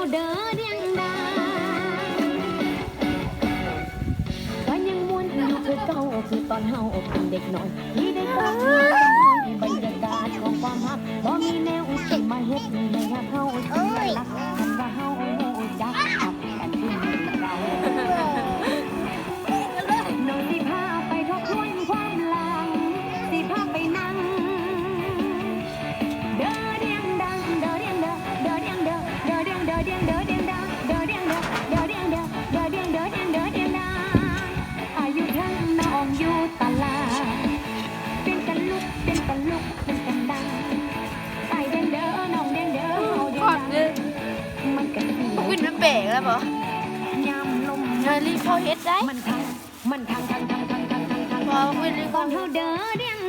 าเด้อเดียงดาก็ยังมวนอยู่คือเก่าคือตอนเฮาเป็นเด็กน้อยที่ได้พบเห็นกันน้อยบรรยากาศของความฮักบ่มีแนวสิมาเฮ็ดให้ฮักเฮาเสียหลักคันว่าเฮา เปกแล้วบ่ยามลมเชอรี่พอเฮ็ดได้มันทังมันทังทังทังทังทังทังพอวินเลยก่อนเฮาเด้อเดียง